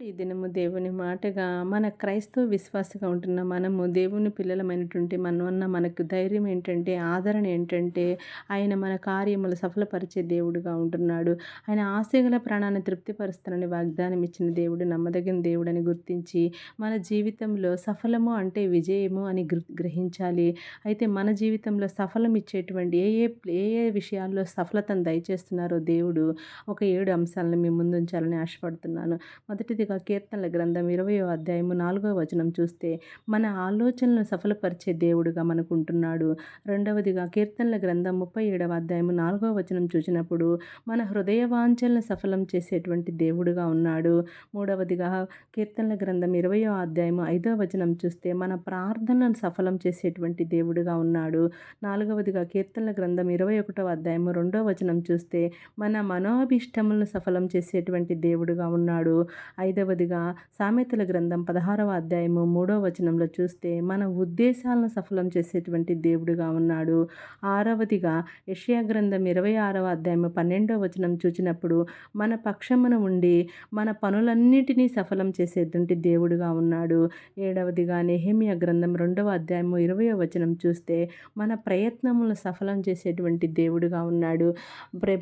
ఈ దినము దేవుని మాటగా మన క్రైస్తవ విశ్వాసగా ఉంటున్న మనము దేవుని పిల్లలమైనటువంటి మనవన్న మనకు ధైర్యం ఏంటంటే ఆదరణ ఏంటంటే ఆయన మన కార్యములు సఫలపరిచే దేవుడుగా ఉంటున్నాడు. ఆయన ఆశగల ప్రాణాన్ని తృప్తిపరుస్తానని వాగ్దానం ఇచ్చిన దేవుడు నమ్మదగిన దేవుడని గుర్తించి మన జీవితంలో సఫలము అంటే విజయము అని గ్రహించాలి. అయితే మన జీవితంలో సఫలం ఇచ్చేటువంటి ఏ ఏ ఏ ఏ విషయాల్లో సఫలతను దయచేస్తున్నారో దేవుడు ఒక ఏడు అంశాలను మీ ముందుంచాలని ఆశపడుతున్నాను. మొదటిది మొదటిగా కీర్తనల గ్రంథం ఇరవయో అధ్యాయము నాలుగో వచనం చూస్తే మన ఆలోచనలను సఫలపరిచే దేవుడుగా మనకు ఉంటున్నాడు రెండవదిగా కీర్తనల గ్రంథం ముప్పై ఏడవ అధ్యాయము నాలుగో వచనం చూసినప్పుడు మన హృదయ వాంఛలను సఫలం చేసేటువంటి దేవుడుగా ఉన్నాడు. మూడవదిగా కీర్తనల గ్రంథం ఇరవయో అధ్యాయము ఐదో వచనం చూస్తే మన ప్రార్థనను సఫలం చేసేటువంటి దేవుడుగా ఉన్నాడు. నాలుగవదిగా కీర్తనల గ్రంథం ఇరవై ఒకటవ అధ్యాయము రెండో వచనం చూస్తే మన మనోభిష్టములను సఫలం చేసేటువంటి దేవుడుగా ఉన్నాడు. ఐదవ ఐదవదిగా సామెతల గ్రంథం పదహారవ అధ్యాయము మూడవ వచనంలో చూస్తే మన ఉద్దేశాలను సఫలం చేసేటువంటి దేవుడుగా ఉన్నాడు. ఆరవదిగా యషయా గ్రంథం ఇరవై ఆరవ అధ్యాయము పన్నెండవ వచనం చూచినప్పుడు మన పక్షమున ఉండి మన పనులన్నిటినీ సఫలం చేసేటువంటి దేవుడుగా ఉన్నాడు. ఏడవదిగా నెహమియా గ్రంథం రెండవ అధ్యాయము ఇరవయో వచనం చూస్తే మన ప్రయత్నములను సఫలం చేసేటువంటి దేవుడుగా ఉన్నాడు.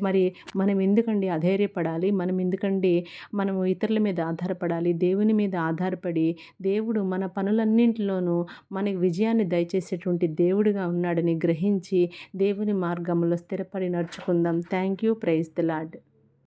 మరి మనం ఎందుకండి అధైర్యపడాలి? మనం ఎందుకండి మనము ఇతరుల మీద ఆధార ఆధారపడాలి దేవుని మీద ఆధారపడి దేవుడు మన పనులన్నింటిలోనూ మనకి విజయాన్ని దయచేసేటువంటి దేవుడిగా ఉన్నాడని గ్రహించి దేవుని మార్గంలో స్థిరపడి నడుచుకుందాం. Thank you praise the lord